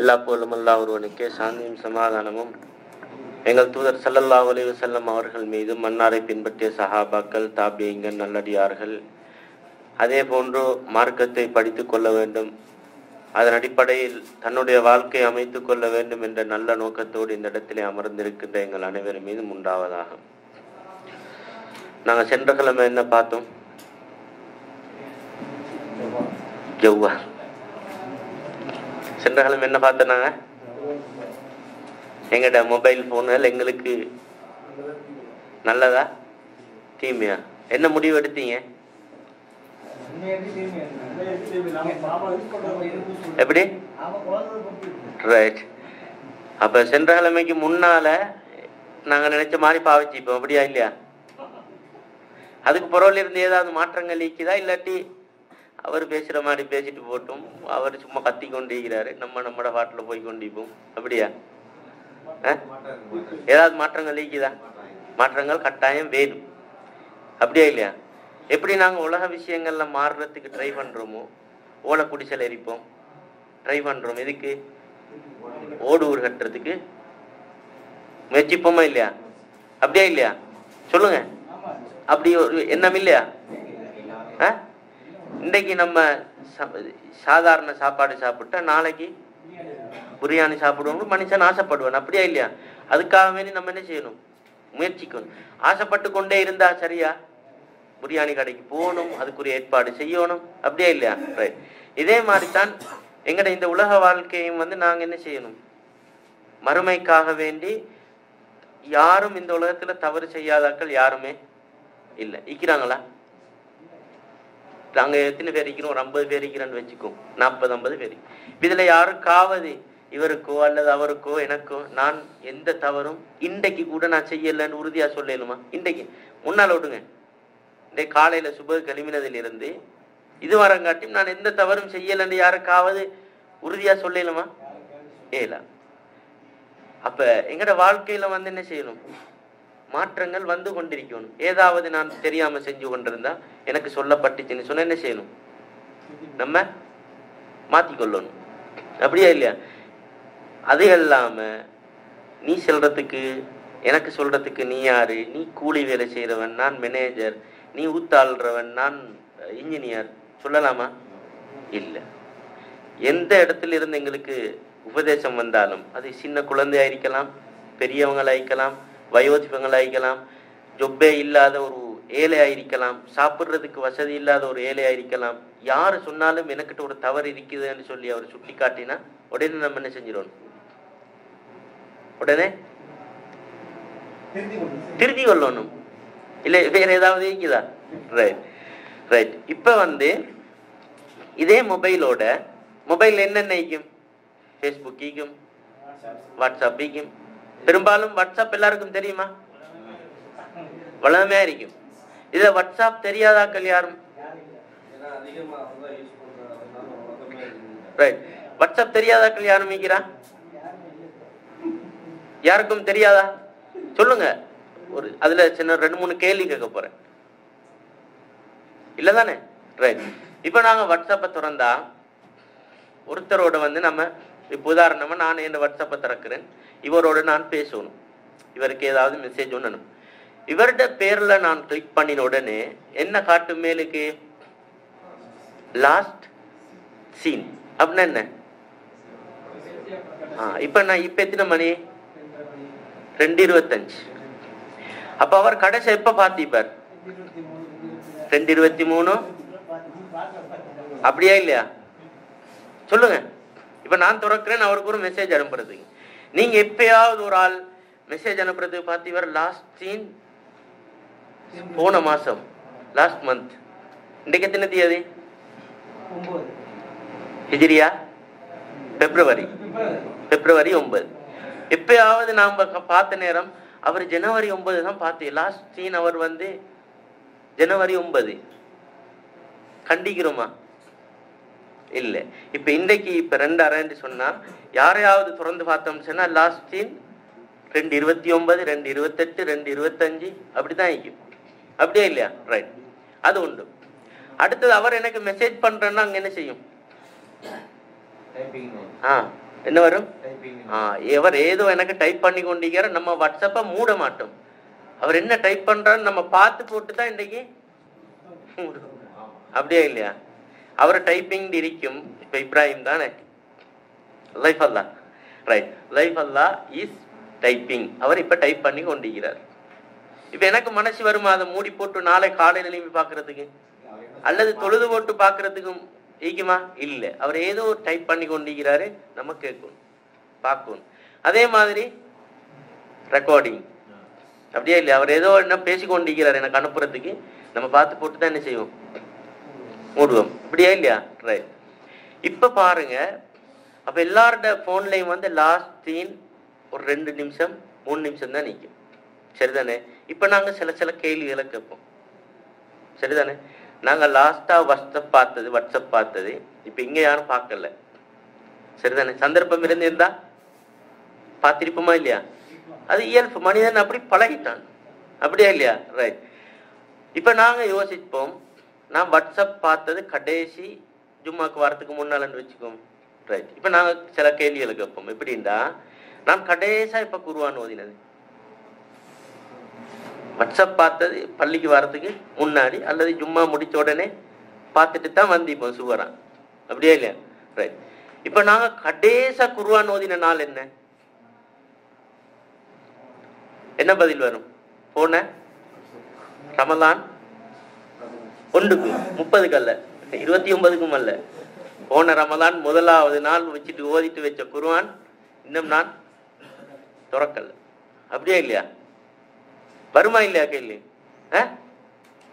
எல்லா போலும் அல்லா ஒருவனுக்கே சாந்தியும் சமாதானமும். எங்கள் தூதர் சல்லல்லா ஒலிவு செல்லம் அவர்கள் மீது மன்னாரை பின்பற்றிய சஹாபாக்கள் தாபியங்கள் நல்லடியார்கள் அதே போன்று மார்க்கத்தை படித்து கொள்ள வேண்டும். அதன் அடிப்படையில் தன்னுடைய வாழ்க்கையை அமைத்து கொள்ள வேண்டும் என்ற நல்ல நோக்கத்தோடு இந்த இடத்திலே அமர்ந்திருக்கின்ற எங்கள் அனைவரும் மீதும் உண்டாவதாகும். நாங்கள் சென்ற கிழமை என்ன பார்த்தோம்? ஜவ்வா சென்ற காலம் என்ன பார்த்தனாங்க? எங்கட மொபைல் போன்கள் எங்களுக்கு நல்லதா? தீமையா? என்ன முடிவு எடுத்தீங்க? எப்படி? ரைட் அப்ப சென்ற கிழமைக்கு முன்னால நாங்க நினைச்ச மாதிரி பாவிச்சுப்போம். அப்படியா இல்லையா? அதுக்கு புறவில் இருந்து ஏதாவது மாற்றங்கள் ஈக்குதா இல்லாட்டி அவர் பேசுகிற மாதிரி பேசிட்டு போட்டும். அவர் சும்மா கத்தி கொண்டு இருக்கிறாரு. நம்ம நம்மட பாட்டில் போய் கொண்டிப்போம் அப்படியா? ஏதாவது மாற்றங்கள் இருக்குதா? மாற்றங்கள் கட்டாயம் வேணும். அப்படியா இல்லையா? எப்படி நாங்கள் உலக விஷயங்களில் மாறுறதுக்கு ட்ரை பண்ணுறோமோ ஓலை குடிசல் எரிப்போம். ட்ரை பண்ணுறோம் எதுக்கு? ஓடு ஊர் கட்டுறதுக்கு. முயற்சிப்போமா இல்லையா? அப்படியா இல்லையா? சொல்லுங்க. அப்படி ஒரு எண்ணம் இல்லையா? ஆ? இன்றைக்கு நம்ம ச- சாதாரண சாப்பாடு சாப்பிட்டா நாளைக்கு பிரியாணி சாப்பிடுவோம் மனுஷன் ஆசைப்படுவான். அப்படியா இல்லையா? அதுக்காக வேண்டி நம்ம என்ன செய்யணும்? முயற்சிக்கணும். ஆசைப்பட்டு கொண்டே இருந்தா சரியா? பிரியாணி கடைக்கு போகணும் அதுக்குரிய ஏற்பாடு செய்யணும். அப்படியா இல்லையா? ரைட் இதே மாதிரி தான் எங்கட இந்த உலக வாழ்க்கையும் வந்து நாங்கள் என்ன செய்யணும்? மறுமைக்காக வேண்டி யாரும் இந்த உலகத்துல தவறு செய்யாதாக்கள் யாருமே இல்லை. இக்கிறாங்களா நாங்கள் எத்தனை பேர் இருக்கிறோம்? ஒரு ஐம்பது பேர் இருக்கிறோன்னு வச்சுக்கோம் நாற்பது ஐம்பது பேர். இதுல யாருக்காவது இவருக்கோ அல்லது அவருக்கோ எனக்கோ நான் எந்த தவறும் இன்றைக்கு கூட நான் செய்யலைன்னு உறுதியாக சொல்லலுமா? இன்றைக்கு. முன்னால் விடுங்க. இன்றைக்கு காலையில் சுப கழிவினதிலிருந்து இது வரங்காட்டியும் நான் எந்த தவறும் செய்யலைன்னு யாருக்காவது உறுதியாக சொல்லலுமா? ஏல அப்போ எங்கட வாழ்க்கையில வந்து என்ன செய்யணும்? மாற்றங்கள் வந்து கொண்டிருக்கணும். ஏதாவது நான் தெரியாம செஞ்சு கொண்டிருந்தா எனக்கு சொல்லப்பட்டுச்சுன்னு சொன்ன என்ன செய்யணும்? நம்ம மாத்திக்கொள்ளணும். அப்படியா இல்லையா? அது இல்லாம நீ சொல்றதுக்கு எனக்கு சொல்றதுக்கு நீ யாரு? நீ கூலி வேலை செய்யறவன் நான் மேனேஜர் நீ ஊத்தாள்றவன் நான் இன்ஜினியர் சொல்லலாமா? இல்லை. எந்த இடத்துல இருந்து எங்களுக்கு உபதேசம் வந்தாலும் அது சின்ன குழந்தையா இருக்கலாம் பெரியவங்களா இருக்கலாம் வயோதிபங்களாக இருக்கலாம் ஜொப்பே இல்லாத ஒரு ஏழையாக இருக்கலாம் சாப்பிட்றதுக்கு வசதி இல்லாத ஒரு ஏழையாக இருக்கலாம். யார் சொன்னாலும் எனக்கிட்ட ஒரு தவறு இருக்குதுன்னு சொல்லி அவர் சுட்டி காட்டினா உடனே நம்ம என்ன செஞ்சிடணும் உடனே திருத்தி கொள்ளணும். இல்லை வேற ஏதாவது இருக்குதா? ரைட் ரைட் இப்போ வந்து இதே மொபைலோட மொபைல் என்னென்ன இருக்கும் ஃபேஸ்புக் ஈக்கும் வாட்ஸ்அப் ஈக்கும் பெரும்பாலும் வாட்ஸ்அப் எல்லாருக்கும் தெரியுமா? வளமே இருக்கும். இதுல வாட்ஸ்அப் தெரியாதாக்கள் யாரும்? ரைட் வாட்ஸ்அப் தெரியாதாக்கள் யாரும் மீக்கிறா யாருக்கும் தெரியாதா? சொல்லுங்க. ஒரு அதுல சின்ன ரெண்டு மூணு கேள்வி கேட்க போறேன். இல்லதானே ரைட் இப்ப நாங்க வாட்ஸ்அப்பை திறந்தா ஒருத்தரோட வந்து நம்ம இப்போ உதாரணமாக நான் இந்த வாட்ஸ்அப்பை திறக்கிறேன். இவரோட நான் பேசணும். இவருக்கு ஏதாவது மெசேஜ் ஒன்று இவரோட பேரில் நான் கிளிக் பண்ணின உடனே என்ன காட்டும் மேலுக்கு? லாஸ்ட் சீன் அப்படின்னா என்ன? ஆ இப்போ நான் இப்போ எத்தனை மணி? ரெண்டு இருபத்தஞ்சு. அப்போ அவர் கடைசி எப்போ பார்த்திப்பார் ரெண்டு இருபத்தி மூணு? அப்படியா இல்லையா? சொல்லுங்க. இப்போ நான் திறக்கிறேன் அவருக்கு ஒரு மெசேஜ் அனுப்புறதுக்கு நீங்க எப்பயாவது ஒரு ஆள் மெசேஜ் அனுப்புறதுக்கு பார்த்து இவர் லாஸ்ட் சீன் போன மாசம் லாஸ்ட் மந்த் இன்றைக்கு எத்தனை தேதி? ஹிஜிரியா? பிப்ரவரி. பிப்ரவரி ஒன்பது. எப்பயாவது நாம் பார்த்த நேரம் அவர் ஜனவரி ஒன்பது தான் பார்த்து லாஸ்ட் சீன் அவர் வந்து ஜனவரி ஒன்பது. கண்டிக்கிறோமா? இல்ல. இப்ப இன்றைக்கு இப்ப ரெண்டு அரைன்னு சொன்னா யாரையாவது திறந்து பார்த்தோம்னு சொன்னா லாஸ்ட் சீன் ரெண்டு இருபத்தி ஒன்பது ரெண்டு இருபத்தெட்டு ரெண்டு இருபத்தஞ்சு அப்படிதான் இருக்கும் அப்படியே இல்லையா? ரைட் அது உண்டு. அடுத்தது அவர் எனக்கு மெசேஜ் பண்றேன்னா அங்க என்ன செய்யும்? ஆ என்ன வரும்? ஆ எவர் ஏதோ எனக்கு டைப் பண்ணி கொண்டிருக்கிற நம்ம வாட்ஸ்அப்பை மூட மாட்டோம். அவர் என்ன டைப் பண்றான்னு நம்ம பார்த்து போட்டு தான் மூடுவோம். அப்படியே இல்லையா? அவர் டைப்பிங் இருக்கும் இப்ப இப்ராஹிம் தானே life Allah right life Allah is typing அவர் இப்ப டைப் பண்ணி கொண்டிருக்கிறார். இப்ப எனக்கு மனசு வருமா? அதை மூடி போட்டு நாளை காலையில எழுப்பி பாக்குறதுக்கு அல்லது தொழுது போட்டு பாக்குறதுக்கும் ஈக்குமா இல்ல. அவர் ஏதோ டைப் பண்ணி கொண்டிருக்கிறாரு. நம்ம கேட்கும் பார்க்கணும். அதே மாதிரி ரெக்கார்டிங் அப்படியே இல்லையா? அவர் ஏதோ என்ன பேசி கொண்டிருக்கிறார் எனக்கு அனுப்புறதுக்கு. நம்ம பார்த்து போட்டு தான் என்ன செய்வோம்? மூடுவோம் இப்படியா இல்லையா? ரைட் இப்ப பாருங்க. அப்ப எல்லாரோட போன்லயும் வந்து லாஸ்ட் சீன் ஒரு ரெண்டு நிமிஷம் மூணு நிமிஷம் தான் நிற்கும் சரிதானே? இப்ப நாங்க சில சில கேள்விகளை கேட்போம். சரிதானே? நாங்க லாஸ்டா வாட்ஸ்அப் பார்த்தது வாட்ஸ்அப் பார்த்தது. இப்ப இங்க யாரும் பார்க்கல. சரிதானே? சந்தர்ப்பம் இருந்து இருந்தா பார்த்திருப்போமா இல்லையா? அது இயல்பு. மனிதன் அப்படி பழகிட்டான். அப்படியா இல்லையா? ரைட் இப்ப நாங்க யோசிப்போம். நான் வாட்ஸ்அப் பார்த்தது கடைசி ஜும்மாக்கு வரத்துக்கு முன்னாலன்னு வச்சுக்கோம். ரைட் இப்போ நாங்கள் சில கேள்விகளை கேட்போம். எப்படின்னா நான் கடைசா இப்போ குருவான் ஓதினது. வாட்ஸ்அப் பார்த்தது பள்ளிக்கு வரதுக்கு முன்னாடி அல்லது ஜும்மா முடித்த உடனே பார்த்துட்டு தான் வந்து இப்போ சுவரான் அப்படியே இல்லையா? ரைட் இப்போ நாங்கள் கடைசா குருவான் ஓதின நாள் என்ன? என்ன பதில் வரும்? போன? ரமலான்? ஒன்றுக்கு முப்பதுக்கு அல்ல இருபத்தி ஒன்பதுக்கும் அல்ல. போன ரமதான் முதலாவது நாள் வச்சுட்டு ஓதிட்டு வச்ச குருவான் இன்னும் நான் துறக்கல. அப்படியே இல்லையா? வருமா இல்லையா கேள்வி? ஆ?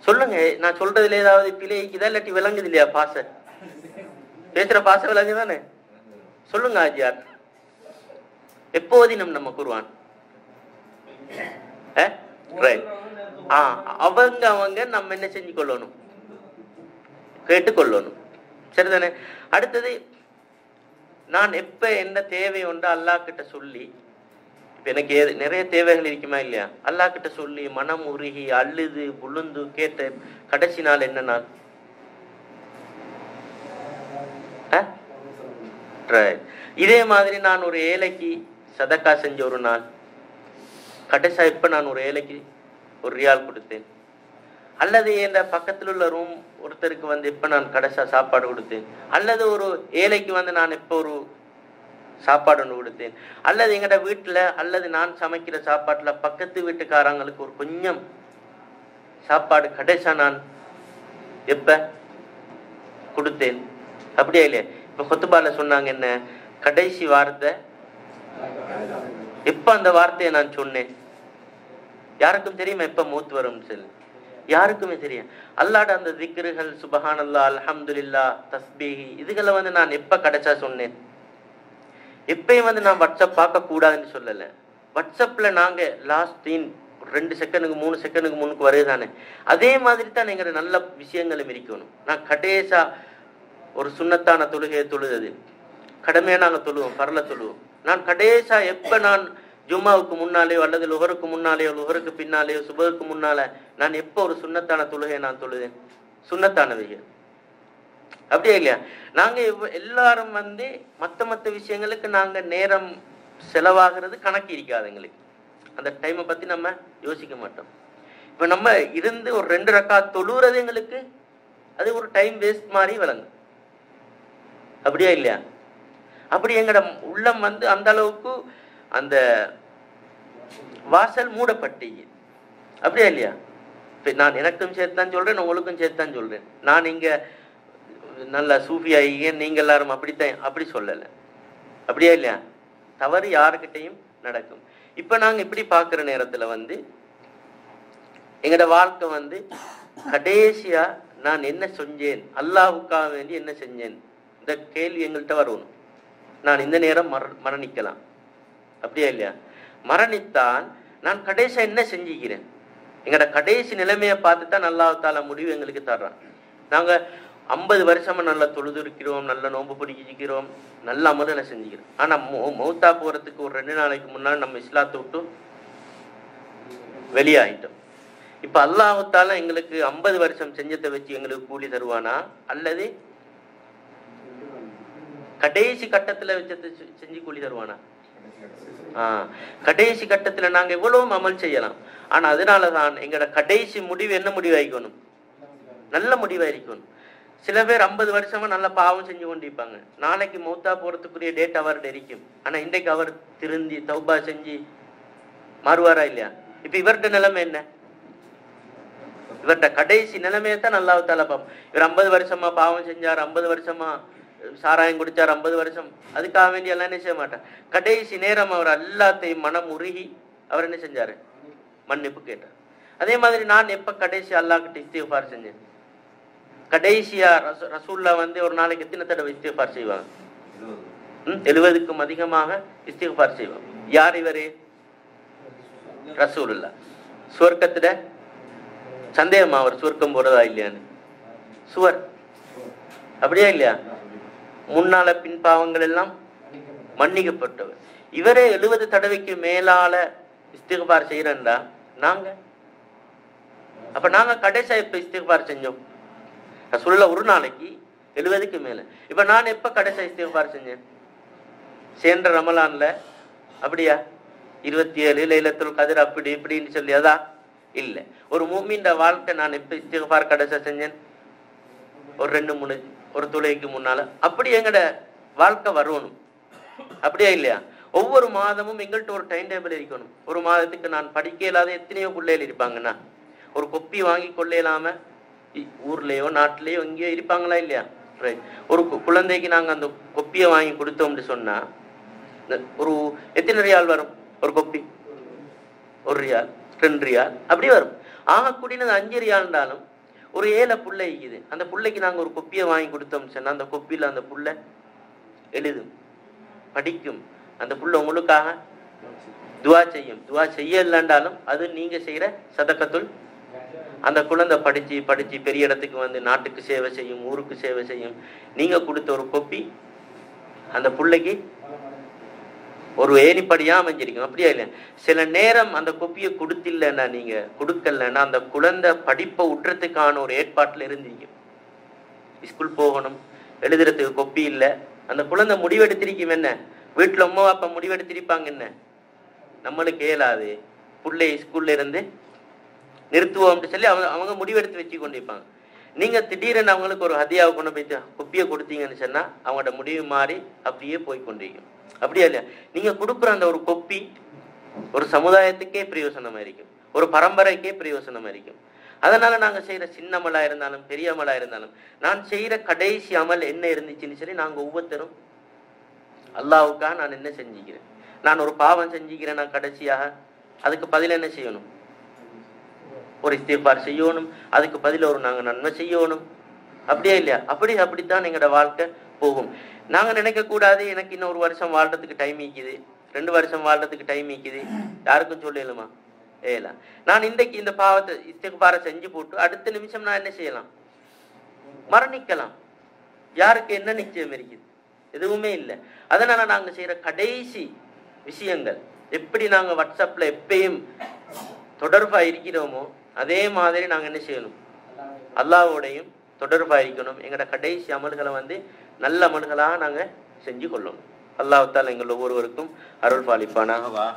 சொல்லுங்க நான் சொல்றதுல ஏதாவது பிழைக்குதா இல்லாட்டி விளங்குது இல்லையா பாச? பேசுற பாச விளங்கு தானே சொல்லுங்க ஆஜியார். எப்போதினம் நம்ம குருவான் ரைட் ஆ அவங்க அவங்க நம்ம என்ன செஞ்சு கொள்ளணும் கேட்டுக்கொள்ளணும். சரிதானே? அடுத்தது நான் எப்ப என்ன தேவை உண்டு அல்லாஹ் கிட்ட சொல்லி இப்ப எனக்கு ஏது நிறைய தேவைகள் இருக்குமா இல்லையா? அல்லாஹ் கிட்ட சொல்லி மனம் உருகி அழுது புழுந்து கேட்ட கடைசி நாள் என்ன நாள்? ஆ? இதே மாதிரி நான் ஒரு ஏழைக்கு சதக்கா செஞ்ச ஒரு நாள். கடைசா இப்ப நான் ஒரு ஏழைக்கு ஒரு ரியால் கொடுத்தேன். அல்லது இந்த பக்கத்தில் உள்ள ரூம் ஒருத்தருக்கு வந்து இப்போ நான் கடைசியாக சாப்பாடு கொடுத்தேன். அல்லது ஒரு ஏழைக்கு வந்து நான் இப்போ ஒரு சாப்பாடு ஒன்று கொடுத்தேன். அல்லது எங்கள்ட வீட்டில் அல்லது நான் சமைக்கிற சாப்பாட்டில் பக்கத்து வீட்டுக்காரங்களுக்கு ஒரு கொஞ்சம் சாப்பாடு கடைசா நான் எப்போ கொடுத்தேன்? அப்படியே இல்லையா? இப்போ கொத்துபால சொன்னாங்க என்ன? கடைசி வார்த்தை. இப்போ அந்த வார்த்தையை நான் சொன்னேன். யாருக்கும் தெரியுமா எப்போ மூத்து வரும் சொல்லி? யாருக்குமே தெரியும் அல்லாட அந்த திக்ருகள் சுபஹான் அல்லா அல்ஹம்துலில்லா தஸ்பீஹி இதுகளை வந்து நான் எப்போ கிடைச்சா சொன்னேன்? எப்பயும் வந்து நான் வாட்ஸ்அப் பார்க்கக்கூடாதுன்னு சொல்லலை. வாட்ஸ்அப்பில் நாங்கள் லாஸ்ட் தீன் ரெண்டு செகண்டுக்கு மூணு செகண்டுக்கு முன்னுக்கு வருதுதானே அதே மாதிரி தான் எங்கிட்ட நல்ல விஷயங்களும் இருக்கணும். நான் கடைசா ஒரு சுண்ணத்தான தொழுகையை தொழுது கடமையாக நாங்கள் தொழுவோம் பரல தொழுவோம். நான் கடைசா எப்போ நான் ஜும்மாவுக்கு முன்னாலேயோ அல்லது லுகருக்கு முன்னாலேயோ லுகருக்கு பின்னாலேயோ சுபருக்கு முன்னால நான் எப்போ ஒரு சுண்ணத்தான தொழுகையை நான் தொழுதேன்? சுண்ணத்தானவைகள் அப்படியே இல்லையா? நாங்க எல்லாரும் வந்து மத்த மத்த விஷயங்களுக்கு நாங்க நேரம் செலவாகிறது கணக்கு இருக்காது எங்களுக்கு. அந்த டைமை பத்தி நம்ம யோசிக்க மாட்டோம். இப்ப நம்ம இருந்து ஒரு ரெண்டு ரக்கா தொழுறது எங்களுக்கு அது ஒரு டைம் வேஸ்ட் மாதிரி விளங்கும். அப்படியா இல்லையா? அப்படி எங்கட உள்ளம் வந்து அந்த அளவுக்கு அந்த வாசல் மூடப்பட்டீங்க அப்படியா இல்லையா? இப்போ நான் எனக்கும் சேர்த்து தான் உங்களுக்கும் சேர்த்து தான் நான் இங்கே நல்ல சூஃபி நீங்கள் எல்லாரும் அப்படித்தான் அப்படி சொல்லலை. அப்படியா இல்லையா? தவறு யாருக்கிட்டையும் நடக்கும். இப்போ நாங்கள் இப்படி பார்க்குற நேரத்தில் வந்து எங்களோட வாழ்க்கை வந்து கடைசியாக நான் என்ன செஞ்சேன் அல்லாவுக்காக வேண்டி என்ன செஞ்சேன்? இந்த கேள்வி எங்கள்கிட்ட வரணும் நான் இந்த நேரம் மர மரணிக்கலாம். அப்படியா இல்லையா? மரணித்தான் நான் கடைசியா என்ன செஞ்சுக்கிறேன்? எங்களோட கடைசி நிலைமையை பார்த்து தான் அல்லாஹ் முடிவு எங்களுக்கு தர்றான். நாங்க ஐம்பது வருஷமா நல்லா தொழுது இருக்கிறோம் நல்ல நோன்பு பிடிக்கிறோம் நல்ல அமல்களை செஞ்சுக்கிறோம். ஆனா மௌ- மௌத்தா போறதுக்கு ஒரு ரெண்டு நாளைக்கு முன்னாடி நம்ம இஸ்லாத்தை விட்டு வெளியாயிட்டோம். இப்ப அல்லாஹால எங்களுக்கு ஐம்பது வருஷம் செஞ்சதை வச்சு எங்களுக்கு கூலி தருவானா? அல்லது கடைசி கட்டத்துல வச்சதை செ- செஞ்சு கூலி தருவானா? கடைசி கட்டத்துல நாங்க எவ்வளவு அமல் செய்யலாம். ஆனா அதனாலதான் எங்களோட கடைசி முடிவு என்ன முடிவாயிக்கணும்? நல்ல முடிவாயிருக்கணும். சில பேர் ஐம்பது வருஷமா நல்ல பாவம் செஞ்சு கொண்டிருப்பாங்க. நாளைக்கு மௌத்தா போறதுக்குரிய டேட் அவர்கிட்ட இருக்கும். ஆனா இன்றைக்கு அவர் திருந்தி தௌபா செஞ்சு மாறுவாரா இல்லையா? இப்ப இவர்கிட்ட நிலைமை என்ன? இவர்கிட்ட கடைசி நிலைமையை தான் நல்லாவு பாப்போம் இவர் ஐம்பது வருஷமா பாவம் செஞ்சார் ஐம்பது வருஷமா சாராயம் குடிச்சார் ஐம்பது வருஷம். அதுக்காக வேண்டி எல்லாம் என்ன செய்ய மாட்டார். கடைசி நேரம் அவர் எல்லாத்தையும் மனம் உருகி அவர் என்ன செஞ்சாரு? மன்னிப்பு கேட்டார். அதே மாதிரி நான் எப்ப கடைசி அல்லாஹ்கிட்ட இஸ்திஃபார் செஞ்சேன்? கடைசியா ரசூ- ரசூல்லா வந்து ஒரு நாளைக்கு எத்தனை தடவை இஸ்திஃபார் செய்வாங்க? எழுபதுக்கும் அதிகமாக இஸ்திஃபார் செய்வாங்க. யார் இவரு? ரசூலுல்லா சுவர்க்கத்துல சந்தேகமா அவர் சுவர்க்கம் போறதா இல்லையான்னு? சுவர். அப்படியா இல்லையா? முன்னால பின் பாவங்கள் எல்லாம் மன்னிக்கப்பட்டவர் இவரே எழுபது தடவைக்கு மேலால இஸ்திகபார் செய்யறா நாங்க? அப்ப நாங்க கடைசியா இப்ப இஸ்திகபார் செஞ்சோம். சொல்ல ஒரு நாளைக்கு எழுபதுக்கு மேல. இப்ப நான் எப்ப கடைசியா இஸ்திகபார் செஞ்சேன்? சேர்ந்த ரமலான்ல. அப்படியா? இருபத்தி ஏழு லைலத்துல் கதிர் அப்படி இப்படின்னு சொல்லி இல்லை இல்ல. ஒரு மூமின்ற வாழ்க்கை நான் எப்ப இஸ்திகபார் கடைசியா செஞ்சேன்? ஒரு ரெண்டு மூணு ஒரு துளைக்கு முன்னால. அப்படி எங்கட வாழ்க்கை வரணும். அப்படியா இல்லையா? ஒவ்வொரு மாதமும் எங்கள்கிட்ட ஒரு டைம் டேபிள் இருக்கணும். ஒரு மாதத்துக்கு நான் படிக்க இல்லாத எத்தனையோ பிள்ளைகள் இருப்பாங்கண்ணா ஒரு கொப்பி வாங்கி கொள்ள இல்லாம இ- ஊர்லயோ நாட்டிலேயோ எங்கேயோ இருப்பாங்களா இல்லையா? ரைட் ஒரு கு- குழந்தைக்கு நாங்க அந்த கொப்பியை வாங்கி கொடுத்தோம்னு சொன்னா இந்த ஒரு எத்தனை ரியால் வரும்? ஒரு கொப்பி? ஒரு ரியால் ரெண்டு ரியால் அப்படி வரும். ஆக அஞ்சு ரியால்னாலும் ஒரு ஏழை புள்ளை இருக்குது. அந்த பிள்ளைக்கு நாங்கள் ஒரு கொப்பியை வாங்கி கொடுத்தோம் சொன்னால் அந்த கொப்பியில் அந்த புள்ளை எழுதும் படிக்கும். அந்த புள்ள உங்களுக்காக துவா செய்யும். துவா செய்ய இல்லைன்றாலும் அது நீங்க செய்யற சதக்கத்துள் அந்த குழந்தை படிச்சு படிச்சு பெரிய இடத்துக்கு வந்து நாட்டுக்கு சேவை செய்யும் ஊருக்கு சேவை செய்யும். நீங்க கொடுத்த ஒரு கொப்பி அந்த பிள்ளைக்கு ஒரு ஏணிப்படியா அமைஞ்சிருக்கும். அப்படியா இல்லையா? சில நேரம் அந்த கொப்பியை கொடுத்தில்லைன்னா நீங்க கொடுக்கலன்னா அந்த குழந்தை படிப்பை விட்டுறதுக்கான ஒரு ஏற்பாட்டில் இருந்தீங்க. ஸ்கூல் போகணும் எழுதுறதுக்கு கொப்பி இல்லை. அந்த குழந்தை முடிவெடுத்திருக்கும் என்ன? வீட்டில் அம்மா அப்பா முடிவெடுத்திருப்பாங்க என்ன? நம்மளுக்கு இயலாது. பிள்ளை ஸ்கூல்ல இருந்து நிறுத்துவோம்னு சொல்லி அவங்க அவங்க முடிவெடுத்து வச்சு கொண்டிருப்பாங்க. நீங்க திடீரென்னு அவங்களுக்கு ஒரு ஹதியாவை கொண்டு போயிட்டு குப்பியை கொடுத்தீங்கன்னு சொன்னா அவங்களோட முடிவு மாறி அப்படியே போய் கொண்டிருக்கும். அப்படியா இல்லையா? நீங்க கொடுக்குற அந்த ஒரு கொப்பி ஒரு சமுதாயத்துக்கே பிரயோசனமா இருக்கும். ஒரு பரம்பரைக்கே பிரயோசனமா இருக்கும். அதனால நாங்க செய்யற சின்னமலா இருந்தாலும் பெரியமலா இருந்தாலும் நான் செய்யற கடைசி அமல் என்ன இருந்துச்சுன்னு சொல்லி நாங்க ஒவ்வொருத்தரும் அல்லாவுக்காக நான் என்ன செஞ்சுக்கிறேன்? நான் ஒரு பாவம் செஞ்சுக்கிறேன் நான் கடைசியாக. அதுக்கு பதில் என்ன செய்யணும்? ஒரு இஸ்திஃபார் செய்யணும். அதுக்கு பதில் ஒரு நாங்க நன்மை செய்யணும். அப்படியே இல்லையா? அப்படி அப்படித்தான் எங்களோட வாழ்க்கை போகும். நாங்க நினைக்கக்கூடாது எனக்கு இன்னும் ஒரு வருஷம் வாழ்றதுக்கு டைம் ஈக்குது ரெண்டு வருஷம் வாழ்றதுக்கு டைம் ஈக்குது யாருக்கும் சொல்லலுமா ஏலாம் நான் இன்றைக்கு இந்த பாவத்தை இஸ்திஃபாரை செஞ்சு போட்டு அடுத்த நிமிஷம் நான் என்ன செய்யலாம்? மரணிக்கலாம். யாருக்கு என்ன நிச்சயம் இருக்குது? எதுவுமே இல்லை. அதனால நாங்க செய்யற கடைசி விஷயங்கள் எப்படி நாங்க வாட்ஸ்அப்ல எப்பயும் தொடர்பா இருக்கிறோமோ அதே மாதிரி நாங்க என்ன செய்யணும்? அல்லாவோடையும் தொடர்பா இருக்கணும். எங்களோட கடைசி அமல்களை வந்து நல்ல மனுங்களாக நாங்கள் செஞ்சு கொள்ளணும் அல்லாஹ் எங்கள் ஒவ்வொருவருக்கும் அருள் பாலிப்பானாக வாஹ்